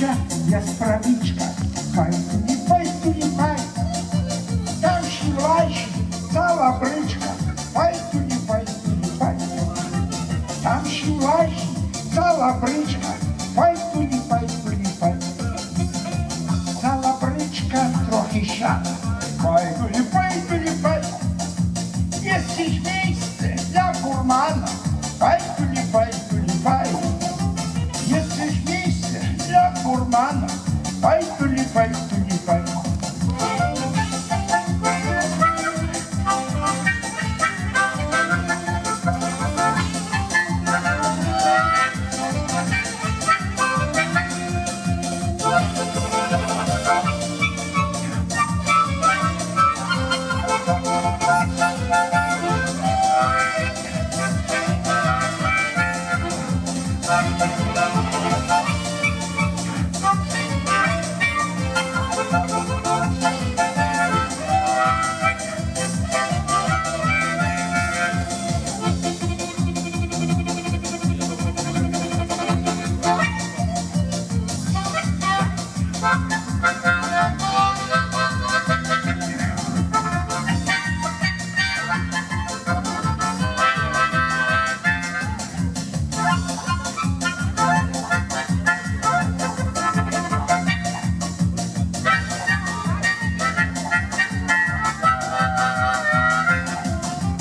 Тулечка, я справічка, хай туліпай, туліпай. Там шивайші, цала бричка, хай туліпай, туліпай. Там шивайші, цала бричка, хай туліпай, туліпай. Цала бричка трохи щата, хай туліпай, туліпай. Jest dziś miejsce dla furmana,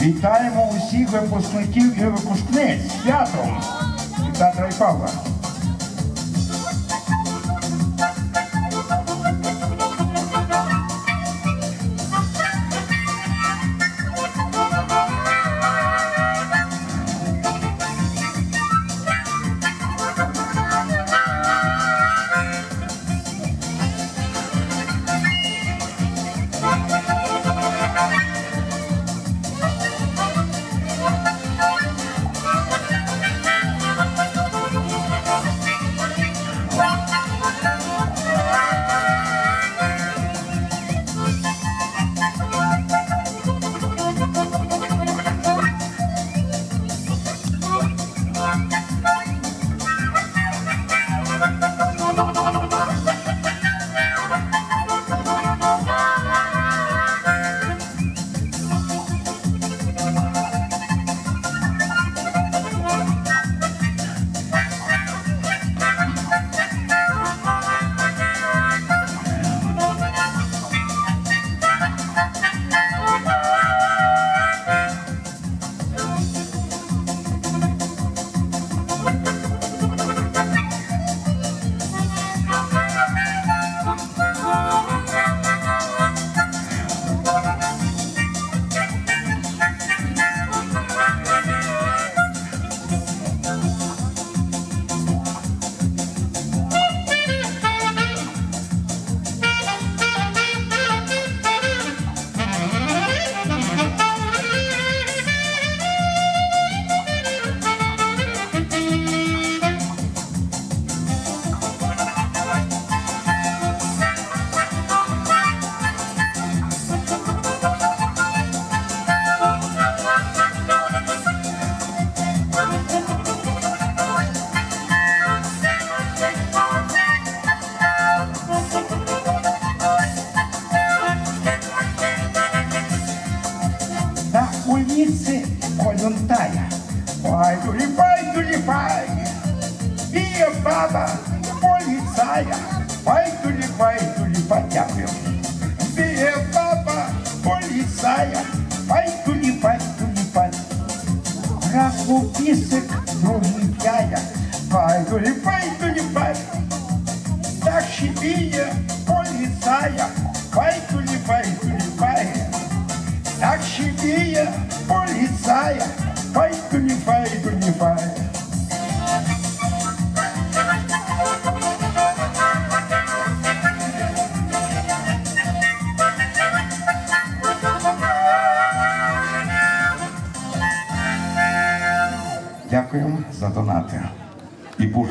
Вітаємо усіх випускників і випускниць святом і Павла. Колюнтая. Ой, тулипай, тулипай, б'є баба поліцая. Ой, тулипай, тулипай, дякую. Б'є баба поліцая. Ой, тулипай, тулипай. Раз у пісик, другий п'яя. Ой, тулипай, тулипай. Так щебіє поліцая, пай туліпай, туліпай. Дякуємо за донати. І